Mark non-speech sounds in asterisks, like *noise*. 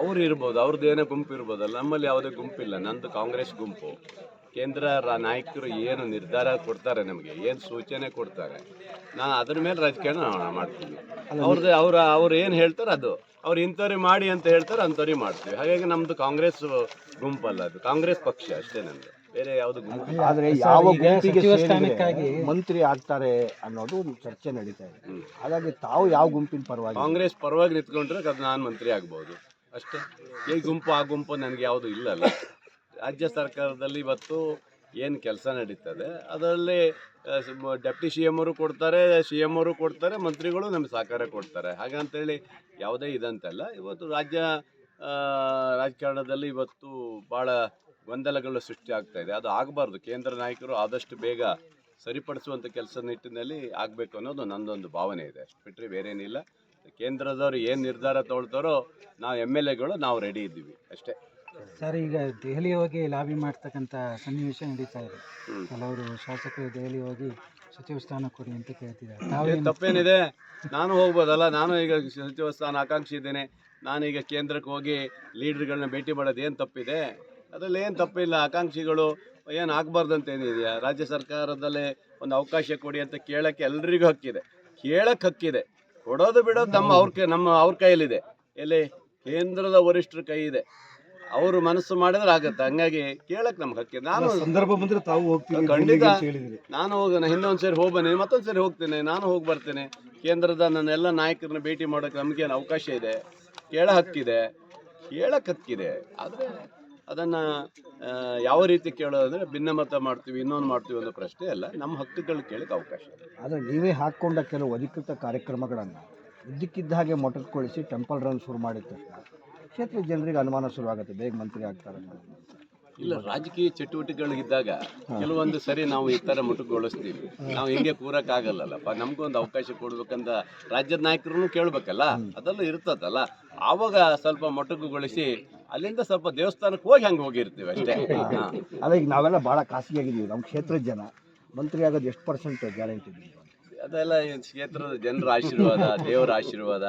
ಅವ್ರು ಇರ್ಬೋದು ಅವ್ರದ್ದು ಏನೇ ಗುಂಪು ಇರ್ಬೋದಲ್ಲ ನಮ್ಮಲ್ಲಿ ಯಾವುದೇ ಗುಂಪಿಲ್ಲ. ನಂದು ಕಾಂಗ್ರೆಸ್ ಗುಂಪು. ಕೇಂದ್ರ ನಾಯಕರು ಏನು ನಿರ್ಧಾರ ಕೊಡ್ತಾರೆ ನಮಗೆ ಏನು ಸೂಚನೆ ಕೊಡ್ತಾರೆ ನಾನು ಅದ್ರ ಮೇಲೆ ರಾಜಕೀಯ ಮಾಡ್ತೀನಿ ಅವ್ರದ್ದು ಅವ್ರ ಅವ್ರು ಏನು ಹೇಳ್ತಾರೆ ಅದು. ಅವ್ರು ಇಂಥವ್ರಿಗೆ ಮಾಡಿ ಅಂತ ಹೇಳ್ತಾರೆ ಅಂಥವ್ರಿಗೆ ಮಾಡ್ತೀವಿ. ಹಾಗಾಗಿ ನಮ್ಮದು ಕಾಂಗ್ರೆಸ್ ಗುಂಪಲ್ಲ ಅದು. ಕಾಂಗ್ರೆಸ್ ಪಕ್ಷ ಅಷ್ಟೇ ನಮ್ಮದು ಬೇರೆ ಯಾವುದು ಗುಂಪು ಆದ್ರೆ ಯಾವ ಗುಂಪಿಗೆ ಸೇರಿದ್ರೆ ಮಂತ್ರಿ ಆಗ್ತಾರೆ ಅನ್ನೋದು ಒಂದು ಚರ್ಚೆ ನಡೀತಾ ಇದೆ. ಹಾಗಾಗಿ ತಾವು ಯಾವ ಗುಂಪಿನ ಪರವಾಗಿ? ಕಾಂಗ್ರೆಸ್ ಪರವಾಗಿ ನಿಂತ್ಕೊಂಡ್ರೆ ಅದು ನಾನು ಮಂತ್ರಿ ಆಗ್ಬೋದು. ಅಷ್ಟೇ. ಈ ಗುಂಪು ಆ ಗುಂಪು ನನಗೆ ಯಾವುದು ಇಲ್ಲಲ್ಲ. ರಾಜ್ಯ ಸರ್ಕಾರದಲ್ಲಿ ಇವತ್ತು ಏನು ಕೆಲಸ ನಡೀತದೆ ಅದರಲ್ಲಿ ಡೆಪ್ಟಿ ಸಿ ಎಂ ಅವರು ಕೊಡ್ತಾರೆ ಸಿ ಎಂ ಅವರು ಕೊಡ್ತಾರೆ ಮಂತ್ರಿಗಳು ನಮ್ಗೆ ಸಹಕಾರ ಕೊಡ್ತಾರೆ. ಹಾಗಂತೇಳಿ ಯಾವುದೇ ಇದಂತಲ್ಲ ಇವತ್ತು ರಾಜ್ಯ ರಾಜಕಾರಣದಲ್ಲಿ ಇವತ್ತು ಭಾಳ ಗೊಂದಲಗಳು ಸೃಷ್ಟಿ ಆಗ್ತಾ ಇದೆ. ಅದು ಆಗಬಾರ್ದು. ಕೇಂದ್ರ ನಾಯಕರು ಆದಷ್ಟು ಬೇಗ ಸರಿಪಡಿಸುವಂಥ ಕೆಲಸ ನಿಟ್ಟಿನಲ್ಲಿ ಆಗಬೇಕು ಅನ್ನೋದು ನಂದೊಂದು ಭಾವನೆ ಇದೆ. ಅಷ್ಟು ಬಿಟ್ಟರೆ ಬೇರೇನಿಲ್ಲ ಕೇಂದ್ರದವರು ಏನು ನಿರ್ಧಾರ ತೊಗೊಳ್ತಾರೋ ನಾವು ಎಂ ಎಲ್ ಎಗಳು ನಾವು ರೆಡಿ ಇದ್ದೀವಿ. ಅಷ್ಟೇ. ಸರ್ ಈಗ ದೆಹಲಿ ಹೋಗಿ ಲಾಬಿ ಮಾಡ್ತಕ್ಕಂಥ ಸನ್ನಿವೇಶ ನಡೀತಾ ಇದೆ. ಕೆಲವರು ಶಾಸಕರು ದೆಹಲಿ ಹೋಗಿ ಸಚಿವ ಸ್ಥಾನ ಕೊಡಿ ಅಂತ ಕೇಳ್ತಿದ್ದಾರೆ. ತಪ್ಪೇನಿದೆ? ನಾನು ಹೋಗ್ಬೋದಲ್ಲ? ನಾನು ಈಗ ಸಚಿವ ಸ್ಥಾನ ಆಕಾಂಕ್ಷಿ ಇದ್ದೇನೆ ನಾನೀಗ ಕೇಂದ್ರಕ್ಕೆ ಹೋಗಿ ಲೀಡರ್ಗಳನ್ನ ಭೇಟಿ ಮಾಡೋದು ಏನು ತಪ್ಪಿದೆ? ಅದರಲ್ಲಿ ಏನು ತಪ್ಪಿಲ್ಲ ಆಕಾಂಕ್ಷಿಗಳು ಏನು ಆಗಬಾರ್ದಂತ ಏನಿದೆಯಾ ರಾಜ್ಯ ಸರ್ಕಾರದಲ್ಲೇ ಒಂದು ಅವಕಾಶ ಕೊಡಿ ಅಂತ ಕೇಳೋಕ್ಕೆ ಎಲ್ರಿಗೂ ಹಕ್ಕಿದೆ. ಕೇಳಕ್ಕೆ ಹಕ್ಕಿದೆ. ಕೊಡೋದು ಬಿಡೋದು ನಮ್ಮ ಅವ್ರ ಕೈ ನಮ್ಮ ಅವ್ರ ಕೈಯಲ್ಲಿದೆ. ಎಲ್ಲಿ? ಕೇಂದ್ರದ ವರಿಷ್ಠರ ಕೈ ಇದೆ. ಅವರು ಮನಸ್ಸು ಮಾಡಿದ್ರೆ ಆಗುತ್ತೆ. ಹಂಗಾಗಿ ಕೇಳಕ್ಕೆ ನಮ್ಗೆ ಹಕ್ಕಿದೆ. ನಾನು ಸಂದರ್ಭ ಬಂದ್ರೆ ತಾವು ಹೋಗ್ತೀನಿ ಖಂಡಿತ ನಾನು ಹೋಗೋಣ. ಹಿಂದೊಂದ್ಸರಿ ಸರಿ ಮತ್ತೊಂದ್ಸರಿ ಬನ್ನಿ ಮತ್ತೊಂದು ಸರಿ ಹೋಗ್ತೇನೆ. ನಾನು ಹೋಗಿ ಬರ್ತೇನೆ. ಕೇಂದ್ರದ ನನ್ನ ಎಲ್ಲ ನಾಯಕರನ್ನ ಭೇಟಿ ಮಾಡೋಕೆ ನಮಗೇನು ಅವಕಾಶ ಇದೆ? ಕೇಳ ಹಕ್ಕಿದೆ. ಕೇಳಕ್ಕೆ ಹಕ್ಕಿದೆ. ಆದರೆ ಅದನ್ನು ಯಾವ ರೀತಿ ಕೇಳೋದಂದರೆ ಭಿನ್ನಮತ ಮಾಡ್ತೀವಿ ಇನ್ನೊಂದು ಮಾಡ್ತೀವಿ ಅನ್ನೋ ಪ್ರಶ್ನೆ ಅಲ್ಲ. ನಮ್ಮ ಹಕ್ಕುಗಳು ಕೇಳಕ್ಕೆ ಅವಕಾಶ ಆದ್ರೆ ನೀವೇ ಹಾಕೊಂಡ ಕೆಲವು ಅಧಿಕೃತ ಕಾರ್ಯಕ್ರಮಗಳನ್ನ ಇದ್ದಕ್ಕಿದ್ದ ಹಾಗೆ ಮೊಟಕುಗೊಳಿಸಿ ಟೆಂಪಲ್ ರನ್ ಶುರು ಮಾಡಿದ ಕ್ಷೇತ್ರ ಕ್ಷೇತ್ರದ ಜನರಿಗೆ ಅನುಮಾನ ಶುರುವಾಗುತ್ತೆ ಬೇಗ ಮಂತ್ರಿ ಆಗ್ತಾರೆ ಇಲ್ಲ ರಾಜಕೀಯ ಚಟುವಟಿಕೆಗಳಿದ್ದಾಗ ಕೆಲವೊಂದು ಸರಿ ನಾವು ಈ ಥರ ಮುಟುಕುಗೊಳಿಸ್ತೀವಿ. ನಾವು ಹಿಂಗೆ ಕೂರಕ್ಕಾಗಲ್ಲಲ್ಲಪ್ಪ ನಮಗೂ ಒಂದು ಅವಕಾಶ ಕೊಡ್ಬೇಕಂತ ರಾಜ್ಯದ ನಾಯಕರನ್ನು ಕೇಳಬೇಕಲ್ಲ? ಅದೆಲ್ಲ ಇರ್ತದಲ್ಲ. ಆವಾಗ ಸ್ವಲ್ಪ ಮೊಟಕುಗೊಳಿಸಿ ಅಲ್ಲಿಂದ ಸ್ವಲ್ಪ ದೇವಸ್ಥಾನಕ್ಕೆ ಹೋಗಿ ಹಂಗೆ ಹೋಗಿರ್ತೀವಿ ಅಷ್ಟೇ. *laughs* ಅಲ್ಲ ಈಗ ನಾವೆಲ್ಲ ಭಾಳ ಖಾಸಗಿಯಾಗಿದ್ದೀವಿ. ನಮ್ಮ ಕ್ಷೇತ್ರದ ಜನ. ಮಂತ್ರಿ ಆಗೋದು ಎಷ್ಟು ಪರ್ಸೆಂಟ್ ಗ್ಯಾರಂಟಿ ಅದೆಲ್ಲ ಈ ಕ್ಷೇತ್ರದ ಜನರ ಆಶೀರ್ವಾದ ದೇವರ ಆಶೀರ್ವಾದ.